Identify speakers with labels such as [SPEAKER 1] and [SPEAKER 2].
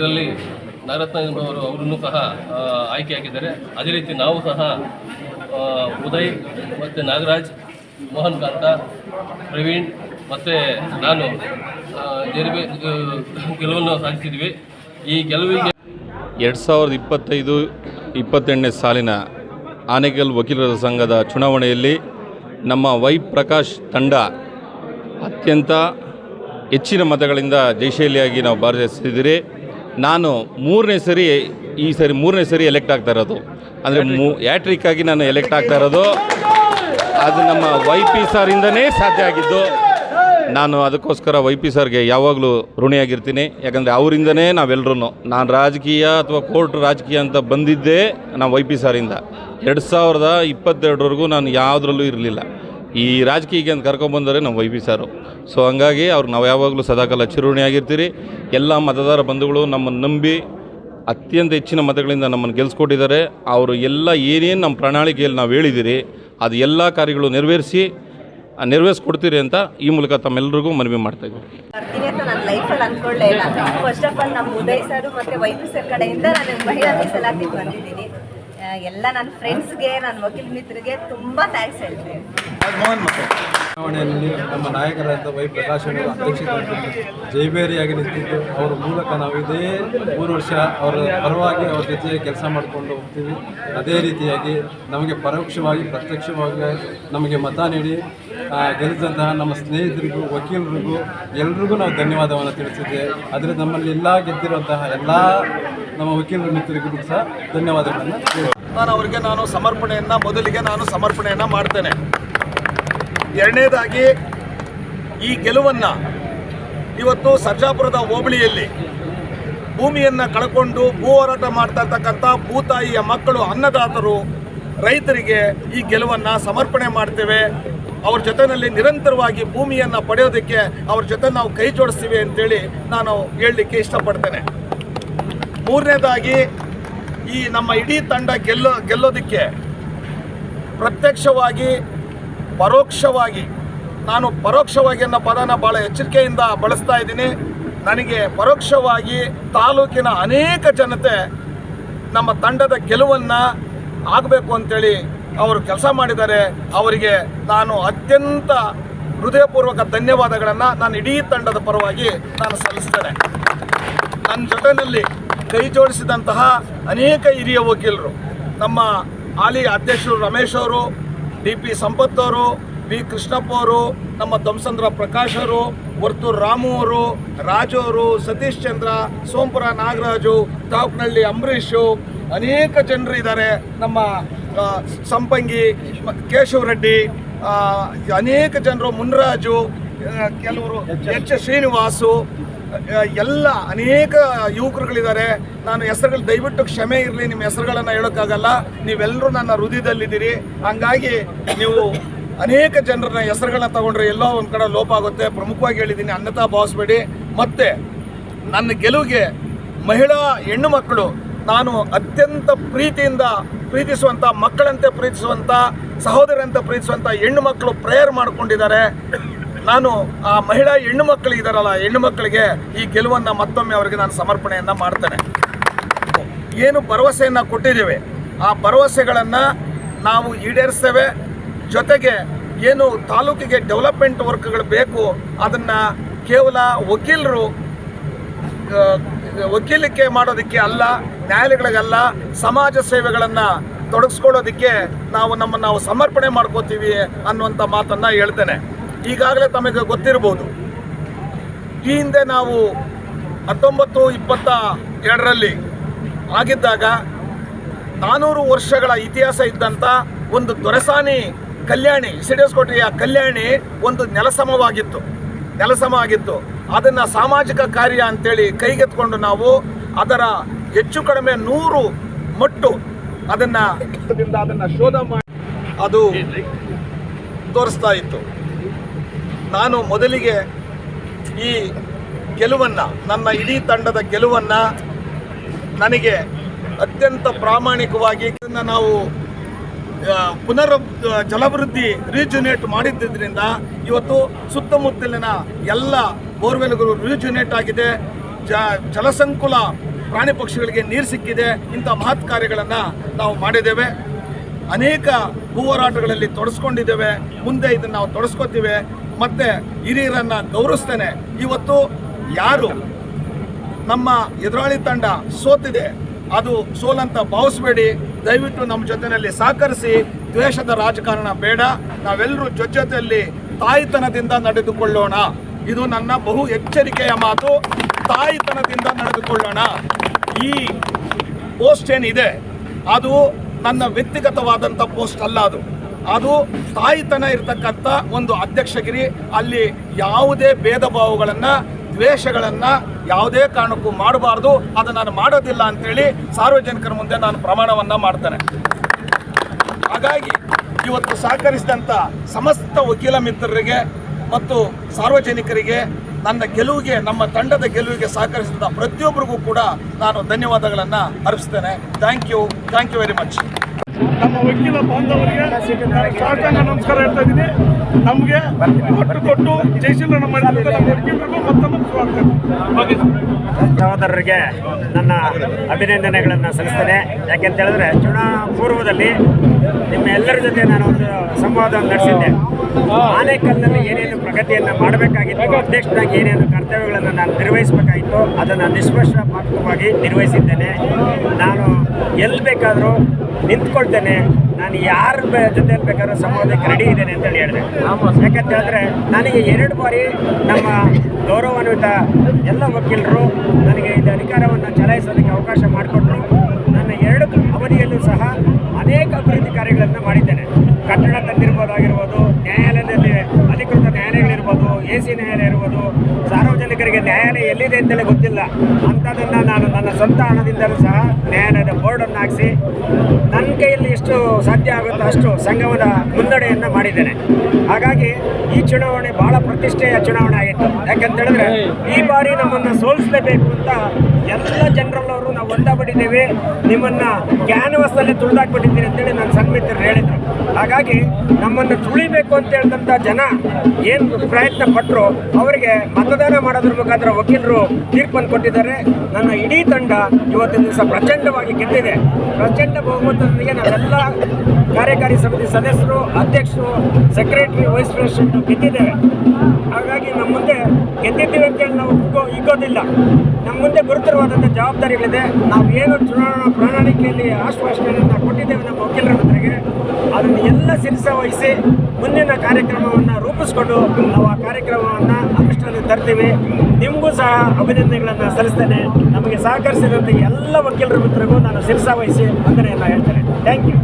[SPEAKER 1] ಇದರಲ್ಲಿ ಅವರು ಅವರನ್ನು ಸಹ ಆಯ್ಕೆ ಆಯ್ಕೆಯಾಗಿದ್ದಾರೆ. ಅದೇ ರೀತಿ ನಾವು ಸಹ ಉದಯ್ ಮತ್ತು ನಾಗರಾಜ್ ಮೋಹನ್ ಕಾಂತ ಪ್ರವೀಣ್ ಮತ್ತು ನಾನು ಆ, ಗೆಲುವನ್ನು ಸಾಧಿಸಿದ್ವಿ. ಈ ಗೆಲುವಿಗೆ
[SPEAKER 2] ಎರಡು ಸಾವಿರದ ಇಪ್ಪತ್ತೈದು ಇಪ್ಪತ್ತೆಂಟನೇ ಸಾಲಿನ ಆನೆಗಲ್ ವಕೀಲರ ಸಂಘದ ಚುನಾವಣೆಯಲ್ಲಿ ನಮ್ಮ ವೈ ಪ್ರಕಾಶ್ ತಂಡ ಅತ್ಯಂತ ಹೆಚ್ಚಿನ ಮತಗಳಿಂದ ಜಯಶೈಲಿಯಾಗಿ ನಾವು ಭಾರತಿಸಿದ್ದೀರಿ ನಾನು ಮೂರನೇ ಸರಿ ಈ ಸರಿ ಮೂರನೇ ಸರಿ ಎಲೆಕ್ಟ್ ಆಗ್ತಾ ಇರೋದು. ಅಂದರೆ ಮೂ ಆಗಿ ನಾನು ಎಲೆಕ್ಟ್ ಆಗ್ತಾ ಇರೋದು. ಅದು ನಮ್ಮ ವೈ ಪಿ ಸಾರಿಂದನೇ ಸಾಧ್ಯ ಆಗಿದ್ದು. ನಾನು ಅದಕ್ಕೋಸ್ಕರ ವೈ ಪಿ ಸರ್ಗೆ ಯಾವಾಗಲೂ ಋಣಿಯಾಗಿರ್ತೀನಿ. ಯಾಕಂದರೆ ಅವರಿಂದನೇ ನಾವೆಲ್ಲರೂ ನಾನು ರಾಜಕೀಯ ಅಥವಾ ಕೋರ್ಟ್ ರಾಜಕೀಯ ಅಂತ ಬಂದಿದ್ದೇ ನಾವು ವೈ ಪಿ ಸಾರಿಂದ ಎರಡು ಸಾವಿರದ ಇಪ್ಪತ್ತೆರಡರವರೆಗೂ ನಾನು ಯಾವುದ್ರಲ್ಲೂ ಇರಲಿಲ್ಲ. ಈ ರಾಜಕೀಯಕ್ಕೆ ಅಂತ ಕರ್ಕೊಂಬಂದರೆ ನಮ್ಮ ವೈ ಪಿ ಸಾರು. ಸೊ ಹಂಗಾಗಿ ಅವ್ರು ನಾವು ಯಾವಾಗಲೂ ಸದಾಕಾಲ ಚಿರುಣಿಯಾಗಿರ್ತೀರಿ. ಎಲ್ಲ ಮತದಾರ ಬಂಧುಗಳು ನಮ್ಮನ್ನು ನಂಬಿ ಅತ್ಯಂತ ಹೆಚ್ಚಿನ ಮತಗಳಿಂದ ನಮ್ಮನ್ನು ಗೆಲ್ಲಿಸ್ಕೊಟ್ಟಿದ್ದಾರೆ ಅವರು ಎಲ್ಲ ಏನೇನು ನಮ್ಮ ಪ್ರಣಾಳಿಕೆಯಲ್ಲಿ ನಾವು ಹೇಳಿದ್ದೀರಿ ಅದು ಎಲ್ಲ ಕಾರ್ಯಗಳು ನೆರವೇರಿಸಿ ನೆರವೇರಿಸ್ಕೊಡ್ತೀರಿ ಅಂತ ಈ ಮೂಲಕ ತಮ್ಮೆಲ್ಲರಿಗೂ ಮನವಿ ಮಾಡ್ತಾ ಇದ್ದೀವಿ
[SPEAKER 3] ಎಲ್ಲ ನನ್ನ ಫ್ರೆಂಡ್ಸ್ಗೆ ನನ್ನ ವಕೀಲ ಮಿತ್ರರಿಗೆ ತುಂಬ ಥ್ಯಾಂಕ್ಸ್ ಹೇಳ್ತೀನಿ.
[SPEAKER 4] ಚುನಾವಣೆಯಲ್ಲಿ ನಮ್ಮ ನಾಯಕರಾದ ವೈ ಪ್ರಕಾಶ್ ಅವರು ಅಧ್ಯಕ್ಷತೆ ಜೈಬೇರಿಯಾಗಿ ನಿಂತಿದ್ದು, ಅವರ ಮೂಲಕ ನಾವು ಇದೇ ಮೂರು ವರ್ಷ ಅವರ ಪರವಾಗಿ ಅವ್ರ ಜೊತೆ ಕೆಲಸ ಮಾಡಿಕೊಂಡು ಹೋಗ್ತೀವಿ. ಅದೇ ರೀತಿಯಾಗಿ ನಮಗೆ ಪರೋಕ್ಷವಾಗಿ, ಪ್ರತ್ಯಕ್ಷವಾಗಿ ನಮಗೆ ಮತ ನೀಡಿ ಗೆಲ್ಲಿಸಿದಂತಹ ನಮ್ಮ ಸ್ನೇಹಿತರಿಗೂ, ವಕೀಲರಿಗೂ ಎಲ್ರಿಗೂ ನಾವು ಧನ್ಯವಾದವನ್ನು ತಿಳಿಸಿದ್ದೆ. ಆದರೆ ನಮ್ಮಲ್ಲಿ ಎಲ್ಲ ಗೆದ್ದಿರುವಂತಹ ಎಲ್ಲ ನಮ್ಮ ವಕೀಲರ ಮಿತ್ರರಿಗೂ ಸಹ ಧನ್ಯವಾದಗಳನ್ನು.
[SPEAKER 5] ನಾನು ಅವರಿಗೆ ನಾನು ಸಮರ್ಪಣೆಯನ್ನು, ಮೊದಲಿಗೆ ನಾನು ಸಮರ್ಪಣೆಯನ್ನು ಮಾಡ್ತೇನೆ. ಎರಡನೇದಾಗಿ ಈ ಗೆಲುವನ್ನು ಇವತ್ತು ಸರ್ಜಾಪುರದ ಹೋಬಳಿಯಲ್ಲಿ ಭೂಮಿಯನ್ನು ಕಳ್ಕೊಂಡು ಭೂ ಹೋರಾಟ ಮಾಡ್ತಾ ಇರ್ತಕ್ಕಂಥ ಭೂತಾಯಿಯ ಮಕ್ಕಳು, ಅನ್ನದಾತರು, ರೈತರಿಗೆ ಈ ಗೆಲುವನ್ನು ಸಮರ್ಪಣೆ ಮಾಡ್ತೇವೆ. ಅವ್ರ ಜೊತೆಯಲ್ಲಿ ನಿರಂತರವಾಗಿ ಭೂಮಿಯನ್ನು ಪಡೆಯೋದಕ್ಕೆ ಅವ್ರ ಜೊತೆ ನಾವು ಕೈ ಜೋಡಿಸ್ತೀವಿ ಅಂತೇಳಿ ನಾನು ಹೇಳಲಿಕ್ಕೆ ಇಷ್ಟಪಡ್ತೇನೆ. ಮೂರನೇದಾಗಿ ಈ ನಮ್ಮ ಇಡೀ ತಂಡ ಗೆಲ್ಲೋ, ಗೆಲ್ಲೋದಕ್ಕೆ ಪ್ರತ್ಯಕ್ಷವಾಗಿ ಪರೋಕ್ಷವಾಗಿ, ನಾನು ಪರೋಕ್ಷವಾಗಿ ಅನ್ನೋ ಪದನ ಭಾಳ ಎಚ್ಚರಿಕೆಯಿಂದ ಬಳಸ್ತಾ ಇದ್ದೀನಿ. ನನಗೆ ಪರೋಕ್ಷವಾಗಿ ತಾಲೂಕಿನ ಅನೇಕ ಜನತೆ ನಮ್ಮ ತಂಡದ ಗೆಲುವನ್ನು ಆಗಬೇಕು ಅಂತೇಳಿ ಅವರು ಕೆಲಸ ಮಾಡಿದ್ದಾರೆ. ಅವರಿಗೆ ನಾನು ಅತ್ಯಂತ ಹೃದಯಪೂರ್ವಕ ಧನ್ಯವಾದಗಳನ್ನು ನಾನು ಇಡೀ ತಂಡದ ಪರವಾಗಿ ನಾನು ಸಲ್ಲಿಸ್ತೇನೆ ನನ್ನ ಜೊತೆಯಲ್ಲಿ ಕೈ ಜೋಡಿಸಿದಂತಹ ಅನೇಕ ಹಿರಿಯ ವಕೀಲರು, ನಮ್ಮ ಹಾಲಿ ಅಧ್ಯಕ್ಷರು ರಮೇಶ್ ಅವರು ಡಿ ಪಿ ಸಂಪತ್ ಅವರು ಬಿ ಕೃಷ್ಣಪ್ಪ ಅವರು, ನಮ್ಮ ಧ್ವಂಸಂದ್ರ ಪ್ರಕಾಶ್ ಅವರು ವರ್ತೂರ್ ರಾಮು ಅವರು, ರಾಜು ಅವರು, ಸತೀಶ್ ಚಂದ್ರ ಸೋಂಪುರ ನಾಗರಾಜು ತಾಪ್ನಹಳ್ಳಿ ಅಂಬರೀಷು, ಅನೇಕ ಜನರು ಇದ್ದಾರೆ. ನಮ್ಮ ಸಂಪಂಗಿ ಕೇಶವ ರೆಡ್ಡಿ ಅನೇಕ ಜನರು, ಮುನ್ರಾಜು ಕೆಲವರು ಎಚ್ ಶ್ರೀನಿವಾಸು ಎಲ್ಲ ಅನೇಕ ಯುವಕರುಗಳಿದ್ದಾರೆ. ನಾನು ಹೆಸರುಗಳು ದಯವಿಟ್ಟು ಕ್ಷಮೆ ಇರಲಿ, ನಿಮ್ಮ ಹೆಸರುಗಳನ್ನು ಹೇಳೋಕ್ಕಾಗಲ್ಲ. ನೀವೆಲ್ಲರೂ ನನ್ನ ಹೃದಯದಲ್ಲಿದ್ದೀರಿ. ಹಂಗಾಗಿ ನೀವು ಅನೇಕ ಜನರನ್ನ ಹೆಸರುಗಳನ್ನ ತಗೊಂಡ್ರೆ ಎಲ್ಲೋ ಒಂದು ಕಡೆ ಲೋಪ ಆಗುತ್ತೆ. ಪ್ರಮುಖವಾಗಿ ಹೇಳಿದ್ದೀನಿ ಅನ್ನತಾ ಭಾವಿಸ್ಬೇಡಿ ಮತ್ತೆ ನನ್ನ ಗೆಲುವಿಗೆ ಮಹಿಳಾ ಹೆಣ್ಣು ಮಕ್ಕಳು, ನಾನು ಅತ್ಯಂತ ಪ್ರೀತಿಯಿಂದ ಪ್ರೀತಿಸುವಂಥ ಮಕ್ಕಳಂತೆ ಪ್ರೀತಿಸುವಂಥ ಸಹೋದರಂತೆ ಪ್ರೀತಿಸುವಂಥ ಹೆಣ್ಣು ಮಕ್ಕಳು ಪ್ರೇಯರ್ ಮಾಡಿಕೊಂಡಿದ್ದಾರೆ. ನಾನು ಆ ಮಹಿಳಾ ಹೆಣ್ಣು ಮಕ್ಕಳು ಇದ್ದಾರಲ್ಲ ಹೆಣ್ಣು ಮಕ್ಕಳಿಗೆ ಈ ಗೆಲುವನ್ನು ಮತ್ತೊಮ್ಮೆ ಅವರಿಗೆ ನಾನು ಸಮರ್ಪಣೆಯನ್ನು ಮಾಡ್ತೇನೆ. ಏನು ಭರವಸೆಯನ್ನು ಕೊಟ್ಟಿದ್ದೇವೆ. ಆ ಭರವಸೆಗಳನ್ನು ನಾವು ಈಡೇರಿಸ್ತೇವೆ. ಜೊತೆಗೆ ಏನು ತಾಲೂಕಿಗೆ ಡೆವಲಪ್ಮೆಂಟ್ ವರ್ಕ್ಗಳು ಬೇಕು, ಅದನ್ನು ಕೇವಲ ವಕೀಲರು ವಕೀಲಿಕೆ ಮಾಡೋದಕ್ಕೆ ಅಲ್ಲ, ನ್ಯಾಯಾಲಯಗಳಿಗಲ್ಲ, ಸಮಾಜ ಸೇವೆಗಳನ್ನು ತೊಡಗಿಸ್ಕೊಳ್ಳೋದಕ್ಕೆ ನಾವು ನಮ್ಮನ್ನು ನಾವು ಸಮರ್ಪಣೆ ಮಾಡ್ಕೋತೀವಿ ಅನ್ನುವಂಥ ಮಾತನ್ನು ಹೇಳ್ತೇನೆ. ಈಗಾಗಲೇ ತಮಗೆ ಗೊತ್ತಿರ್ಬೋದು ಈ ಹಿಂದೆ ನಾವು ಹತ್ತೊಂಬತ್ತು ಇಪ್ಪತ್ತ ಎರಡರಲ್ಲಿ ಆಗಿದ್ದಾಗ ನಾನೂರು ವರ್ಷಗಳ ಇತಿಹಾಸ ಇದ್ದಂಥ ಒಂದು ದೊರೆಸಾನಿ ಕಲ್ಯಾಣಿ ಸಿಡಿಯಸ್ಕೋಟೆಯ ಕಲ್ಯಾಣಿ ಒಂದು ನೆಲಸಮವಾಗಿತ್ತು. ನೆಲಸಮ ಆಗಿತ್ತು ಅದನ್ನು ಸಾಮಾಜಿಕ ಕಾರ್ಯ ಅಂತೇಳಿ ಕೈಗೆತ್ಕೊಂಡು ನಾವು ಅದರ ಹೆಚ್ಚು ಕಡಿಮೆ ನೂರು ಮಟ್ಟು ಅದನ್ನು ಅದನ್ನು ಶೋಧ ಮಾಡಿ ಅದು ತೋರಿಸ್ತಾ ಇತ್ತು. ನಾನು ಮೊದಲಿಗೆ ಈ ಗೆಲುವನ್ನು, ನನ್ನ ಇಡೀ ತಂಡದ ಗೆಲುವನ್ನು ನನಗೆ ಅತ್ಯಂತ ಪ್ರಾಮಾಣಿಕವಾಗಿ ಇದನ್ನು ನಾವು ಪುನರ್ ಜಲವೃದ್ಧಿ ರೀಜುನೇಟ್ ಮಾಡಿದ್ದರಿಂದ ಇವತ್ತು ಸುತ್ತಮುತ್ತಲಿನ ಎಲ್ಲ ಬೋರ್ವೆಲ್ಗಳು ರೀಜುನೇಟ್ ಆಗಿದೆ. ಜ, ಜಲಸಂಕುಲ ಪ್ರಾಣಿ ಪಕ್ಷಿಗಳಿಗೆ ನೀರು ಸಿಕ್ಕಿದೆ. ಇಂಥ ಮಹತ್ ಕಾರ್ಯಗಳನ್ನು ನಾವು ಮಾಡಿದ್ದೇವೆ. ಅನೇಕ ಹೂವರಾಟಗಳಲ್ಲಿ ತೊಡಸ್ಕೊಂಡಿದ್ದೇವೆ. ಮುಂದೆ ಇದನ್ನು ನಾವು ತೊಡಸ್ಕೊತೀವಿ. ಮತ್ತು ಹಿರಿಯರನ್ನು ಗೌರವಿಸ್ತೇನೆ. ಇವತ್ತು ಯಾರು ನಮ್ಮ ಎದುರಾಳಿ ತಂಡ ಸೋತಿದೆ, ಅದು ಸೋಲಂತ ಭಾವಿಸ್ಬೇಡಿ. ದಯವಿಟ್ಟು ನಮ್ಮ ಜೊತೆಯಲ್ಲಿ ಸಹಕರಿಸಿ. ದ್ವೇಷದ ರಾಜಕಾರಣ ಬೇಡ. ನಾವೆಲ್ಲರೂ ಜೊತೆಯಲ್ಲಿ ತಾಯಿತನದಿಂದ ನಡೆದುಕೊಳ್ಳೋಣ. ಇದು ನನ್ನ ಬಹು ಎಚ್ಚರಿಕೆಯ ಮಾತು. ತಾಯಿತನದಿಂದ ನಡೆದುಕೊಳ್ಳೋಣ. ಈ ಪೋಸ್ಟ್ ಏನಿದೆ, ಅದು ನನ್ನ ವ್ಯಕ್ತಿಗತವಾದಂಥ ಪೋಸ್ಟ್ ಅಲ್ಲ ಅದು. ಅದು ತಾಯಿತನ ಇರತಕ್ಕಂಥ ಒಂದು ಅಧ್ಯಕ್ಷಗಿರಿ. ಅಲ್ಲಿ ಯಾವುದೇ ಭೇದ ಭಾವಗಳನ್ನು, ದ್ವೇಷಗಳನ್ನು ಯಾವುದೇ ಕಾರಣಕ್ಕೂ ಮಾಡಬಾರ್ದು. ಅದು ನಾನು ಮಾಡೋದಿಲ್ಲ ಅಂತೇಳಿ ಸಾರ್ವಜನಿಕರ ಮುಂದೆ ನಾನು ಪ್ರಮಾಣವನ್ನು ಮಾಡ್ತೇನೆ. ಹಾಗಾಗಿ ಇವತ್ತು ಸಹಕರಿಸಿದಂಥ ಸಮಸ್ತ ವಕೀಲ ಮಿತ್ರರಿಗೆ ಮತ್ತು ಸಾರ್ವಜನಿಕರಿಗೆ, ನನ್ನ ಗೆಲುವಿಗೆ, ನಮ್ಮ ತಂಡದ ಗೆಲುವಿಗೆ ಸಹಕರಿಸಿದ ಪ್ರತಿಯೊಬ್ಬರಿಗೂ ಕೂಡ ನಾನು ಧನ್ಯವಾದಗಳನ್ನು ಅರ್ಪಿಸ್ತೇನೆ. Thank you thank you very much
[SPEAKER 6] ನಮ್ಮ ವಕೀಲ ಬಾಂಧವರಿಗೆ ಸಾಕಾಂಗ ಸಾಷ್ಟಾಂಗ ನಮಸ್ಕಾರ ಹೇಳ್ತಾ ಇದ್ದೀನಿ. ನಮಗೆ ಕೊಟ್ಟು ಕೊಟ್ಟು ಜಯಶೀಲನ ಮಾಡಿದಂಥ ನಮ್ಮ ವಕೀಲರಿಗೂ ಮತ್ತೊಮ್ಮೆ ಸ್ವಾಗತ.
[SPEAKER 7] ಸಹೋದರರಿಗೆ ನನ್ನ ಅಭಿನಂದನೆಗಳನ್ನು ಸಲ್ಲಿಸ್ತೇನೆ. ಯಾಕೆಂತ ಹೇಳಿದ್ರೆ ಚುನಾವಣಾ ಪೂರ್ವದಲ್ಲಿ ನಿಮ್ಮ ಎಲ್ಲರ ಜೊತೆ ನಾನು ಒಂದು ಸಂವಾದವನ್ನು ನಡೆಸಿದ್ದೆ. ಆನೇಕಲ್ನಲ್ಲಿ ಏನೇನು ಪ್ರಗತಿಯನ್ನು ಮಾಡಬೇಕಾಗಿತ್ತು ಅಧ್ಯಕ್ಷನಾಗಿ ಏನೇನು ಕರ್ತವ್ಯಗಳನ್ನು ನಾನು ನಿರ್ವಹಿಸಬೇಕಾಗಿತ್ತು ಅದನ್ನು ನಿಷ್ಪಕ್ಷಪಾತವಾಗಿ ನಿರ್ವಹಿಸಿದ್ದೇನೆ. ನಾನು ಎಲ್ಲಿ ಬೇಕಾದರೂ ನಿಂತ್ಕೊಳ್ತೇನೆ. ನಾನು ಯಾರ ಜೊತೆ ಬೇಕಾದ್ರೂ ಸಂವಾದಕ್ಕೆ ರೆಡಿ ಇದ್ದೇನೆ ಅಂತೇಳಿ ಹೇಳಿದೆ. ಯಾಕಂತ ಹೇಳಿದ್ರೆ ನನಗೆ ಎರಡು ಬಾರಿ ನಮ್ಮ ಗೌರವಾನ್ವಿತ ಎಲ್ಲ ವಕೀಲರು ನನಗೆ ಇದು ಅಧಿಕಾರವನ್ನು ಚಲಾಯಿಸೋದಕ್ಕೆ ಅವಕಾಶ ಮಾಡಿಕೊಟ್ರು. ನನ್ನ ಎರಡು ಅವಧಿಯಲ್ಲೂ ಸಹ ಅನೇಕ ಅಭಿವೃದ್ಧಿ ಕಾರ್ಯಗಳನ್ನು ಮಾಡಿದ್ದೇನೆ. ಕಟ್ಟಡ ತಂದಿರ್ಬೋದಾಗಿರ್ಬೋದು ನ್ಯಾಯಾಲಯದಲ್ಲಿ ಅಧಿಕೃತ ನ್ಯಾಯಾಲಯಗಳಿರ್ಬೋದು ಎ ಸಿ ನ್ಯಾಯಾಲಯ ಇರ್ಬೋದು ನ್ಯಾಯಾಲಯ ಎಲ್ಲಿದೆ ಅಂತೇಳಿ ಗೊತ್ತಿಲ್ಲ. ಅಂಥದ್ದನ್ನು ನಾನು ನನ್ನ ಸ್ವಂತ ಹಣದಿಂದಲೂ ಸಹ ನ್ಯಾಯಾಲಯದ ಬೋರ್ಡನ್ನು ಹಾಕಿಸಿ ನನ್ನ ಕೈಯಲ್ಲಿ ಎಷ್ಟು ಸಾಧ್ಯ ಆಗುತ್ತೋ ಅಷ್ಟು ಸಂಘಮದ ಮುನ್ನಡೆಯನ್ನು ಮಾಡಿದ್ದೇನೆ. ಹಾಗಾಗಿ ಈ ಚುನಾವಣೆ ಬಹಳ ಪ್ರತಿಷ್ಠೆಯ ಚುನಾವಣೆ ಆಗಿತ್ತು. ಯಾಕಂತ ಹೇಳಿದ್ರೆ ಈ ಬಾರಿ ನಮ್ಮನ್ನು ಸೋಲಿಸಲೇಬೇಕು ಅಂತ ಎಲ್ಲ ಜನರಲ್ಲವರು ನಾವು ಒಂದಾಗ್ಬಿಟ್ಟಿದ್ದೀವಿ. ನಿಮ್ಮನ್ನ ಕ್ಯಾನ್ವಾಸಲ್ಲಿ ತುಳಿದಾಕ್ಬಿಟ್ಟಿದ್ದೀನಿ ಅಂತೇಳಿ ನನ್ನ ಸನ್ಮಿತರು ಹೇಳಿದರು. ಹಾಗಾಗಿ ನಮ್ಮನ್ನು ತುಳಿಬೇಕು ಅಂತ ಹೇಳಿದಂಥ ಜನ ಏನು ಪ್ರಯತ್ನ ಪಟ್ಟರು ಅವರಿಗೆ ಮತದಾನ ಮಾಡೋದ್ರ ಮುಖಾಂತರ ವಕೀಲರು ತೀರ್ಪನ್ನು ಕೊಟ್ಟಿದ್ದಾರೆ. ನನ್ನ ಇಡೀ ತಂಡ ಇವತ್ತಿನ ದಿವಸ ಪ್ರಚಂಡವಾಗಿ ಗೆದ್ದಿದೆ. ಪ್ರಚಂಡ ಬಹುಮತದೊಂದಿಗೆ ನಾವೆಲ್ಲ ಕಾರ್ಯಕಾರಿ ಸಮಿತಿ ಸದಸ್ಯರು, ಅಧ್ಯಕ್ಷರು, ಸೆಕ್ರೆಟರಿ, ವೈಸ್ ಪ್ರೆಸಿಡೆಂಟ್ ಗೆದ್ದಿದ್ದೇವೆ ಹಾಗಾಗಿ ನಮ್ಮ ಮುಂದೆ ಗೆದ್ದಿದ್ದೀವಿ ಅಂತೇಳಿ ನಾವು ಇಕ್ಕೋದಿಲ್ಲ ನಮ್ಮ ಮುಂದೆ ಗುರುತರವಾದಂಥ ಜವಾಬ್ದಾರಿಗಳಿದೆ. ನಾವು ಏನು ಚುನಾವಣಾ ಪ್ರಣಾಳಿಕೆಯಲ್ಲಿ ಆಶ್ವಾಸನೆಯನ್ನು ಕೊಟ್ಟಿದ್ದೇವೆ ನಮ್ಮ ವಕೀಲರ ಮಂತ್ರಿಗೆ ಅದನ್ನು ಎಲ್ಲ ಸಿರಿಸ ವಹಿಸಿ ಮುಂದಿನ ಕಾರ್ಯಕ್ರಮವನ್ನು ರೂಪಿಸಿಕೊಂಡು ನಾವು ಆ ಕಾರ್ಯಕ್ರಮವನ್ನು ಅನುಷ್ಠಾನಕ್ಕೆ ತರ್ತೀವಿ. ನಿಮಗೂ ಸಹ ಅಭಿನಂದನೆಗಳನ್ನು ಸಲ್ಲಿಸ್ತೇನೆ. ನಮಗೆ ಸಹಕರಿಸಿದಂಥ ಎಲ್ಲ ವಕೀಲರ ಮಿತ್ರರಿಗೂ ನಾನು ಶಿರಸ ವಹಿಸಿ ವಂದನೆಯನ್ನು ಹೇಳ್ತೇನೆ. Thank you